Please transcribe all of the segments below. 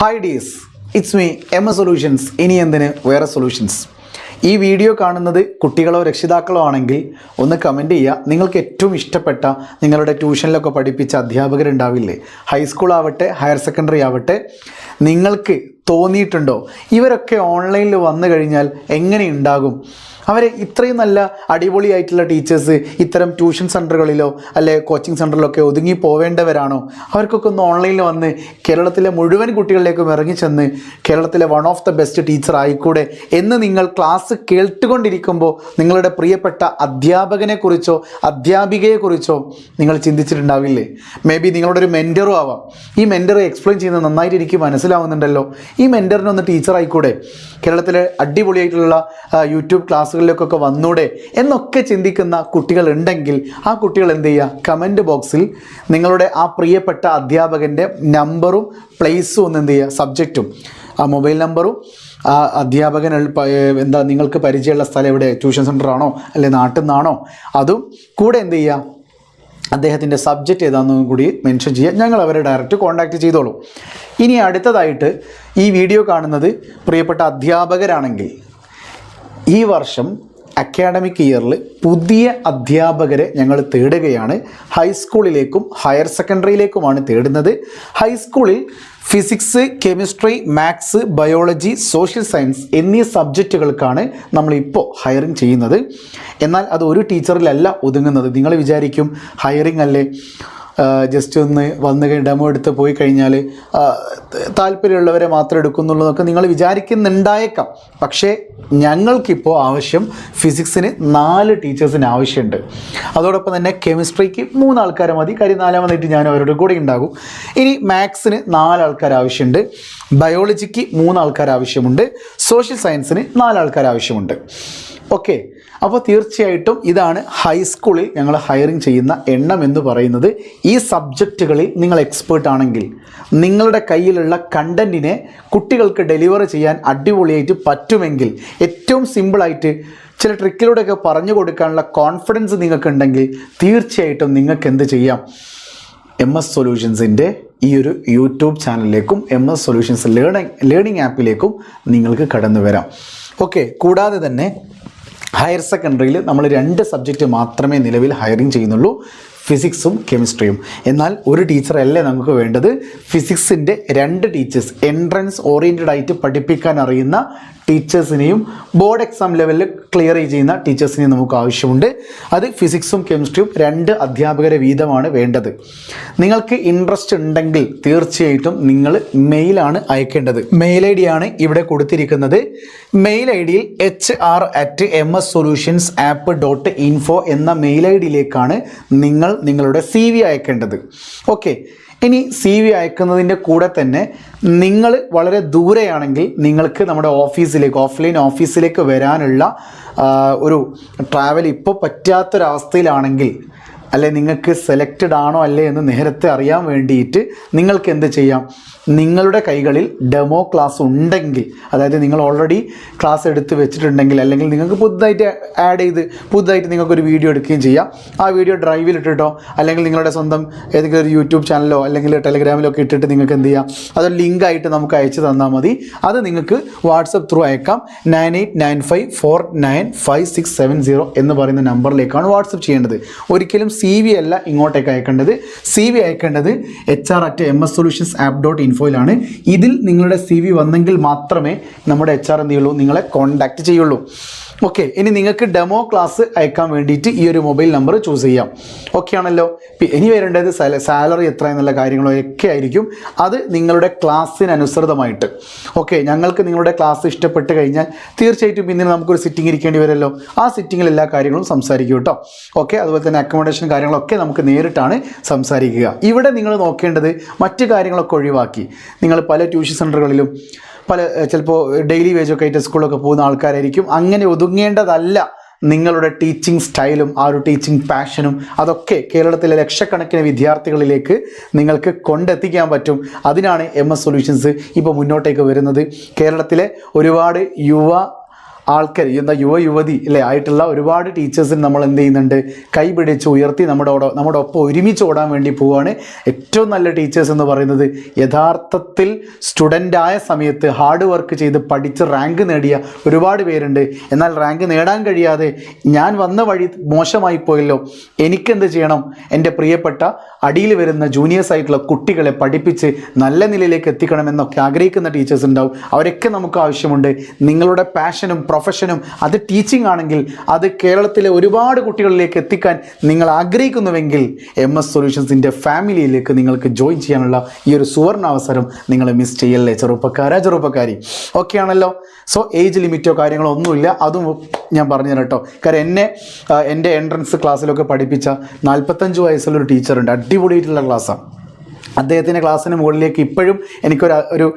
Hi dears it's me M A solutions ഇനി എന്തിന് വേറെ സൊല്യൂഷൻസ് ഈ വീഡിയോ കാണുന്നത് കുട്ടികളോ രക്ഷിതാക്കളോ ആണെങ്കിൽ ഒന്ന് കമന്റ് ചെയ്യുക. നിങ്ങൾക്ക് ഏറ്റവും ഇഷ്ടപ്പെട്ട നിങ്ങളുടെ ട്യൂഷനിലൊക്കെ പഠിപ്പിച്ച അധ്യാപകരുണ്ടാവില്ലേ? ഹൈസ്കൂൾ ആവട്ടെ ഹയർ സെക്കൻഡറി ആവട്ടെ നിങ്ങൾക്ക് തോന്നിയിട്ടുണ്ടോ? ഇവരൊക്കെ ഓൺലൈനിൽ വന്നു കഴിഞ്ഞാൽ എങ്ങനെ ഉണ്ടാകും? അവരെ ഇത്രയും നല്ല അടിപൊളിയായിട്ടുള്ള ടീച്ചേഴ്സ് ഇത്തരം ട്യൂഷൻ സെന്ററുകളിലോ അല്ലെ കോച്ചിങ് സെന്ററിലൊക്കെ ഒതുങ്ങി പോവേണ്ടവരാണോ? അവർക്കൊക്കെ ഒന്ന് ഓൺലൈനിൽ വന്ന് കേരളത്തിലെ മുഴുവൻ കുട്ടികളിലേക്കും ഇറങ്ങിച്ചെന്ന് കേരളത്തിലെ one of the best teacher ആയിക്കൂടെ എന്ന് നിങ്ങൾ ക്ലാസ് കേട്ടുകൊണ്ടിരിക്കുമ്പോൾ നിങ്ങളുടെ പ്രിയപ്പെട്ട അധ്യാപകനെക്കുറിച്ചോ അധ്യാപികയെക്കുറിച്ചോ നിങ്ങൾ ചിന്തിച്ചിട്ടുണ്ടാവില്ലേ? മേ ബി നിങ്ങളുടെ ഒരു മെന്ററും ആവാം. ഈ മെന്റർ എക്സ്പ്ലെയിൻ ചെയ്യുന്നത് നന്നായിട്ട് എനിക്ക് മനസ്സിലാവുന്നുണ്ടല്ലോ. ഈ മെന്ററിന് ഒന്ന് ടീച്ചർ കേരളത്തിലെ അടിപൊളിയായിട്ടുള്ള യൂട്യൂബ് ക്ലാസ്സുകളിലേക്കൊക്കെ വന്നൂടെ? എന്നൊക്കെ ചിന്തിക്കുന്ന കുട്ടികളുണ്ടെങ്കിൽ ആ കുട്ടികൾ എന്ത് ചെയ്യുക? കമന്റ് ബോക്സിൽ നിങ്ങളുടെ ആ പ്രിയപ്പെട്ട അധ്യാപകന്റെ നമ്പറും പ്ലേസും ഒന്ന് എന്ത് ചെയ്യുക? സബ്ജക്റ്റും ആ മൊബൈൽ നമ്പറും ആ അധ്യാപകൻ എന്താ നിങ്ങൾക്ക് പരിചയമുള്ള സ്ഥലം എവിടെ? ട്യൂഷൻ സെന്ററാണോ അല്ലെങ്കിൽ അല്ലെ നാട്ടിൽ നിന്നാണോ? അതും കൂടെ എന്ത് ചെയ്യുക? അദ്ദേഹത്തിന്റെ സബ്ജക്റ്റ് ഏതാണെന്നും കൂടി മെൻഷൻ ചെയ്യുക ഞങ്ങൾ അവരെ ഡയറക്റ്റ് കോൺടാക്റ്റ് ചെയ്തോളൂ. ഇനി അടുത്തതായിട്ട് ഈ വീഡിയോ കാണുന്നത് പ്രിയപ്പെട്ട അധ്യാപകരാണെങ്കിൽ ഈ വർഷം അക്കാഡമിക് ഇയറിൽ പുതിയ അധ്യാപകരെ ഞങ്ങൾ തേടുകയാണ്. ഹൈസ്കൂളിലേക്കും ഹയർ സെക്കൻഡറിയിലേക്കുമാണ് തേടുന്നത്. ഹൈസ്കൂളിൽ physics chemistry maths biology social science എന്നീ സബ്ജക്റ്റുകൾക്കാണ് നമ്മളിപ്പോൾ ഹയറിങ് ചെയ്യുന്നത്. എന്നാൽ അത് ഒരു ടീച്ചറിലല്ല ഒതുങ്ങുന്നത്. നിങ്ങൾ വിചാരിക്കും ഹയറിംഗ് അല്ലേ? ജസ്റ്റ് ഒന്ന് വന്ന് ഡെമോ എടുത്ത് പോയി കഴിഞ്ഞാൽ താല്പര്യമുള്ളവരെ മാത്രം എടുക്കുന്നുള്ളതൊക്കെ നിങ്ങൾ വിചാരിക്കുന്നുണ്ടായേക്കാം. പക്ഷേ ഞങ്ങൾക്കിപ്പോൾ ആവശ്യം ഫിസിക്സിന് നാല് ടീച്ചേഴ്സിന് ആവശ്യമുണ്ട്. അതോടൊപ്പം തന്നെ കെമിസ്ട്രിക്ക് മൂന്ന് ആൾക്കാരെ മതി. കാര്യം നാലാമതായിട്ട് ഞാൻ അവരുടെ കൂടെ ഉണ്ടാകും. ഇനി മാത്സിന് നാലാൾക്കാർ ആവശ്യമുണ്ട്. ബയോളജിക്ക് മൂന്ന് ആൾക്കാർ ആവശ്യമുണ്ട്. സോഷ്യൽ സയൻസിന് നാലാൾക്കാർ ആവശ്യമുണ്ട്. ഓക്കെ അപ്പോൾ തീർച്ചയായിട്ടും ഇതാണ് ഹൈസ്കൂളിൽ ഞങ്ങൾ ഹയറിംഗ് ചെയ്യുന്ന എണ്ണം എന്ന് പറയുന്നത്. ഈ സബ്ജക്റ്റുകളിൽ നിങ്ങൾ എക്സ്പേർട്ട് ആണെങ്കിൽ നിങ്ങളുടെ കയ്യിലുള്ള കണ്ടന്റിനെ കുട്ടികൾക്ക് ഡെലിവർ ചെയ്യാൻ അടിപൊളിയായിട്ട് പറ്റുമെങ്കിൽ ഏറ്റവും സിമ്പിളായിട്ട് ചില ട്രിക്കിലൂടെയൊക്കെ പറഞ്ഞു കൊടുക്കാനുള്ള കോൺഫിഡൻസ് നിങ്ങൾക്കുണ്ടെങ്കിൽ തീർച്ചയായിട്ടും നിങ്ങൾക്ക് എന്ത് ചെയ്യാം? എം എസ് സൊല്യൂഷൻസിന്റെ ഈ ഒരു YouTube ചാനലിലേക്കും M S solutions learning learning ആപ്പിലേക്കും നിങ്ങൾക്ക് കടന്നു വരാം. ഓക്കെ കൂടാതെ തന്നെ ഹയർ സെക്കൻഡറിയിൽ നമ്മൾ രണ്ട് സബ്ജക്റ്റ് മാത്രമേ നിലവിൽ ഹയറിങ് ചെയ്യുന്നുള്ളൂ. ഫിസിക്സും കെമിസ്ട്രിയും. എന്നാൽ ഒരു ടീച്ചറല്ലേ നമുക്ക് വേണ്ടത്? ഫിസിക്സിന്റെ രണ്ട് ടീച്ചേഴ്സ് എൻട്രൻസ് ഓറിയന്റഡ് ആയിട്ട് പഠിപ്പിക്കാൻ അറിയുന്ന ടീച്ചേഴ്സിനെയും ബോർഡ് എക്സാം ലെവലിൽ ക്ലിയർ ചെയ്യുന്ന ടീച്ചേഴ്സിനെയും നമുക്ക് ആവശ്യമുണ്ട്. അത് ഫിസിക്സും കെമിസ്ട്രിയും രണ്ട് അധ്യാപകരെ വീതമാണ് വേണ്ടത്. നിങ്ങൾക്ക് ഇൻട്രസ്റ്റ് ഉണ്ടെങ്കിൽ തീർച്ചയായിട്ടും നിങ്ങൾ മെയിലാണ് അയക്കേണ്ടത്. മെയിൽ ഐ ആണ് ഇവിടെ കൊടുത്തിരിക്കുന്നത്. മെയിൽ ഐ ഡിയിൽ H R at M S solutions app dot info എന്ന മെയിൽ ഐ ഡിയിലേക്കാണ് നിങ്ങൾ നിങ്ങളുടെ സി വി അയക്കേണ്ടത്. ഓക്കെ ഇനി സി വി അയക്കുന്നതിന്റെ കൂടെ തന്നെ നിങ്ങൾ വളരെ ദൂരെയാണെങ്കിൽ നിങ്ങൾക്ക് നമ്മുടെ ഓഫീസിലേക്ക് ഓഫ്ലൈൻ ഓഫീസിലേക്ക് വരാനുള്ള ഒരു ട്രാവൽ ഇപ്പോൾ പറ്റാത്തൊരവസ്ഥയിലാണെങ്കിൽ അല്ലെ നിങ്ങൾക്ക് സെലക്റ്റഡ് ആണോ അല്ലേ എന്ന് നേരത്തെ അറിയാൻ വേണ്ടിയിട്ട് നിങ്ങൾക്ക് എന്ത് ചെയ്യാം? നിങ്ങളുടെ കൈകളിൽ ഡെമോ ക്ലാസ് ഉണ്ടെങ്കിൽ അതായത് നിങ്ങൾ ഓൾറെഡി ക്ലാസ് എടുത്ത് വെച്ചിട്ടുണ്ടെങ്കിൽ അല്ലെങ്കിൽ നിങ്ങൾക്ക് പുതുതായിട്ട് ആഡ് ചെയ്ത് പുതുതായിട്ട് നിങ്ങൾക്കൊരു വീഡിയോ എടുക്കുകയും ചെയ്യാം. ആ വീഡിയോ ഡ്രൈവിൽ ഇട്ടിട്ടോ അല്ലെങ്കിൽ നിങ്ങളുടെ സ്വന്തം ഏതെങ്കിലും ഒരു യൂട്യൂബ് ചാനലോ അല്ലെങ്കിൽ ടെലിഗ്രാമിലോ ഒക്കെ ഇട്ടിട്ട് നിങ്ങൾക്ക് എന്ത് ചെയ്യാം? അതൊരു ലിങ്ക് ആയിട്ട് നമുക്ക് അയച്ചു തന്നാൽ മതി. അത് നിങ്ങൾക്ക് വാട്സപ്പ് ത്രൂ അയക്കാം. Nine eight nine five four nine five six seven zero എന്ന് പറയുന്ന നമ്പറിലേക്കാണ് വാട്സപ്പ് ചെയ്യേണ്ടത്. ഒരിക്കലും സി വി അല്ല ഇങ്ങോട്ടേക്ക് അയക്കേണ്ടത്. C V അയക്കേണ്ടത് H R at M S solutions app dot ഇൻഫോയിലാണ് ഇതിൽ നിങ്ങളുടെ സി വി വന്നെങ്കിൽ മാത്രമേ നമ്മുടെ എച്ച് ആർ എന്ത് ചെയ്യുള്ളൂ? നിങ്ങളെ കോൺടാക്റ്റ് ചെയ്യുള്ളൂ. ഓക്കെ ഇനി നിങ്ങൾക്ക് ഡെമോ ക്ലാസ് അയക്കാൻ വേണ്ടിയിട്ട് ഈ ഒരു മൊബൈൽ നമ്പർ ചൂസ് ചെയ്യാം. ഓക്കെ ആണല്ലോ? ഇനി വരേണ്ടത് സാലറി എത്ര എന്നുള്ള കാര്യങ്ങളോ ഒക്കെ ആയിരിക്കും. അത് നിങ്ങളുടെ ക്ലാസ്സിനനുസൃതമായിട്ട് ഓക്കെ ഞങ്ങൾക്ക് നിങ്ങളുടെ ക്ലാസ് ഇഷ്ടപ്പെട്ട് കഴിഞ്ഞാൽ തീർച്ചയായിട്ടും പിന്നീട് നമുക്കൊരു സിറ്റിംഗ് ഇരിക്കേണ്ടി വരുമല്ലോ. ആ സിറ്റിങ്ങിൽ എല്ലാ കാര്യങ്ങളും സംസാരിക്കും കേട്ടോ ഓക്കെ അതുപോലെ തന്നെ അക്കോമഡേഷൻ കാര്യങ്ങളൊക്കെ നമുക്ക് നേരിട്ടാണ് സംസാരിക്കുക. ഇവിടെ നിങ്ങൾ നോക്കേണ്ടത് മറ്റ് കാര്യങ്ങളൊക്കെ ഒഴിവാക്കി. നിങ്ങൾ പല ട്യൂഷൻ സെന്ററുകളിലും പല ചിലപ്പോൾ ഡെയിലി വേജൊക്കെ ആയിട്ട് സ്കൂളൊക്കെ പോകുന്ന ആൾക്കാരായിരിക്കും. അങ്ങനെ ഒതുങ്ങേണ്ടതല്ല നിങ്ങളുടെ ടീച്ചിങ് സ്റ്റൈലും ആ ഒരു ടീച്ചിങ് പാഷനും അതൊക്കെ കേരളത്തിലെ ലക്ഷക്കണക്കിന് വിദ്യാർത്ഥികളിലേക്ക് നിങ്ങൾക്ക് കൊണ്ടെത്തിക്കാൻ പറ്റും. അതിനാണ് എം എസ് സൊല്യൂഷൻസ് ഇപ്പോൾ മുന്നോട്ടേക്ക് വരുന്നത്. കേരളത്തിലെ ഒരുപാട് യുവ ആൾക്കാർ എന്താ യുവ യുവതി അല്ലേ ആയിട്ടുള്ള ഒരുപാട് ടീച്ചേഴ്സിന് നമ്മൾ എന്ത് ചെയ്യുന്നുണ്ട്? കൈപിടിച്ച് ഉയർത്തി നമ്മുടെ നമ്മുടെ ഒപ്പം ഒരുമിച്ച് ഓടാൻ വേണ്ടി പോവുകയാണ് ഏറ്റവും നല്ല ടീച്ചേഴ്സ് എന്ന് പറയുന്നത് യഥാർത്ഥത്തിൽ സ്റ്റുഡന്റായ സമയത്ത് ഹാർഡ് വർക്ക് ചെയ്ത് പഠിച്ച് റാങ്ക് നേടിയ ഒരുപാട് പേരുണ്ട്. എന്നാൽ റാങ്ക് നേടാൻ കഴിയാതെ ഞാൻ വന്ന വഴി മോശമായി പോയല്ലോ. എനിക്കെന്ത് ചെയ്യണം? എന്റെ പ്രിയപ്പെട്ട അടിയിൽ വരുന്ന ജൂനിയേഴ്സ് ആയിട്ടുള്ള കുട്ടികളെ പഠിപ്പിച്ച് നല്ല നിലയിലേക്ക് എത്തിക്കണമെന്നൊക്കെ ആഗ്രഹിക്കുന്ന ടീച്ചേഴ്സ് ഉണ്ടാവും. അവരൊക്കെ നമുക്ക് ആവശ്യമുണ്ട്. നിങ്ങളുടെ പാഷനും പ്രൊഫഷനും അത് ടീച്ചിങ് ആണെങ്കിൽ അത് കേരളത്തിലെ ഒരുപാട് കുട്ടികളിലേക്ക് എത്തിക്കാൻ നിങ്ങൾ ആഗ്രഹിക്കുന്നുവെങ്കിൽ എം എസ് സൊല്യൂഷൻസിന്റെ ഫാമിലിയിലേക്ക് നിങ്ങൾക്ക് ജോയിൻ ചെയ്യാനുള്ള ഈ ഒരു സുവർണ അവസരം നിങ്ങൾ മിസ് ചെയ്യല്ലേ ചെറുപ്പക്കാരാ ചെറുപ്പക്കാരി? ഓക്കെ ആണല്ലോ. സോ ഏജ് ലിമിറ്റോ കാര്യങ്ങളോ ഒന്നുമില്ല. അതും ഞാൻ പറഞ്ഞു തരട്ടോ കാരണം എന്നെ എന്റെ എൻട്രൻസ് ക്ലാസ്സിലൊക്കെ പഠിപ്പിച്ച നാൽപ്പത്തഞ്ച് വയസ്സുള്ള ഒരു ടീച്ചറുണ്ട് അടിപൊളിയായിട്ടുള്ള ക്ലാസ്സാണ് അദ്ദേഹത്തിന്റെ ക്ലാസ്സിന് മുകളിലേക്ക് ഇപ്പോഴും എനിക്കൊരു ഒരു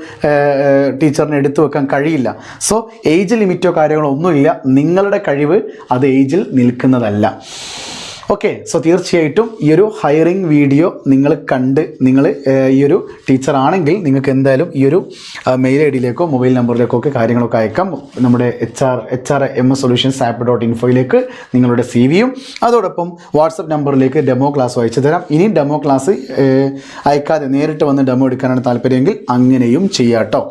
ടീച്ചറിനെ എടുത്തു വെക്കാൻ കഴിയില്ല. സോ ഏജ് ലിമിറ്റോ കാര്യങ്ങളോ ഒന്നുമില്ല. നിങ്ങളുടെ കഴിവ് അത് ഏജിൽ നിൽക്കുന്നതല്ല. ഓക്കെ സോ തീർച്ചയായിട്ടും ഈ ഒരു ഹയറിംഗ് വീഡിയോ നിങ്ങൾ കണ്ട് നിങ്ങൾ ഈ ഒരു ടീച്ചർ ആണെങ്കിൽ നിങ്ങൾക്ക് എന്തായാലും ഈ ഒരു മെയിൽ ഐ ഡിയിലേക്കോ മൊബൈൽ നമ്പറിലേക്കോ ഒക്കെ കാര്യങ്ങളൊക്കെ അയക്കാം. നമ്മുടെ H R H R M S solutions app dot ഇൻഫോയിലേക്ക് നിങ്ങളുടെ സി വിയും അതോടൊപ്പം വാട്സപ്പ് നമ്പറിലേക്ക് ഡെമോ ക്ലാസ് അയച്ചു തരാം. ഇനി ഡെമോ ക്ലാസ് അയക്കാതെ നേരിട്ട് വന്ന് ഡെമോ എടുക്കാനാണ് താല്പര്യമെങ്കിൽ അങ്ങനെയും ചെയ്യാട്ടോ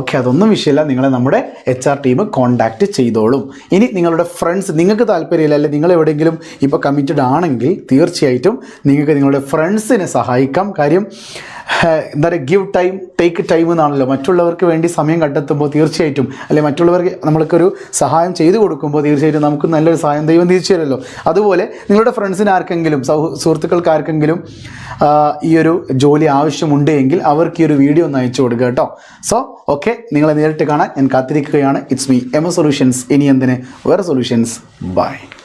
ഓക്കെ അതൊന്നും വിഷയമില്ല നിങ്ങളെ നമ്മുടെ എച്ച് ആർ ടീം കോൺടാക്റ്റ് ചെയ്തോളും. ഇനി നിങ്ങളുടെ ഫ്രണ്ട്സ് നിങ്ങൾക്ക് താല്പര്യമില്ല അല്ലെങ്കിൽ നിങ്ങൾ എവിടെയെങ്കിലും ഇപ്പോൾ കമ്മിറ്റഡ് ആണെങ്കിൽ തീർച്ചയായിട്ടും നിങ്ങൾക്ക് നിങ്ങളുടെ ഫ്രണ്ട്സിനെ സഹായിക്കാം. കാര്യം എന്താ പറയുക ഗിവ് ടൈം ടേക്ക് ടൈം എന്നാണല്ലോ. മറ്റുള്ളവർക്ക് വേണ്ടി സമയം കണ്ടെത്തുമ്പോൾ തീർച്ചയായിട്ടും അല്ലെങ്കിൽ മറ്റുള്ളവർക്ക് നമ്മൾക്കൊരു സഹായം ചെയ്തു കൊടുക്കുമ്പോൾ തീർച്ചയായിട്ടും നമുക്ക് നല്ലൊരു സഹായം ദൈവം തിരിച്ചു തരുമല്ലോ. അതുപോലെ നിങ്ങളുടെ ഫ്രണ്ട്സിന് ആർക്കെങ്കിലും സൗ സുഹൃത്തുക്കൾക്ക് ആർക്കെങ്കിലും ഈ ഒരു ജോലി ആവശ്യമുണ്ട് എങ്കിൽ അവർക്ക് ഈ ഒരു വീഡിയോ ഒന്ന് അയച്ചു കൊടുക്കുക കേട്ടോ. സോ ഓക്കെ നിങ്ങളെ നേരിട്ട് കാണാൻ ഞാൻ കാത്തിരിക്കുകയാണ്. ഇറ്റ്സ് മീ എം സൊല്യൂഷൻസ് ഇനി എന്തിന്? വേറെ സൊല്യൂഷൻസ് ബൈ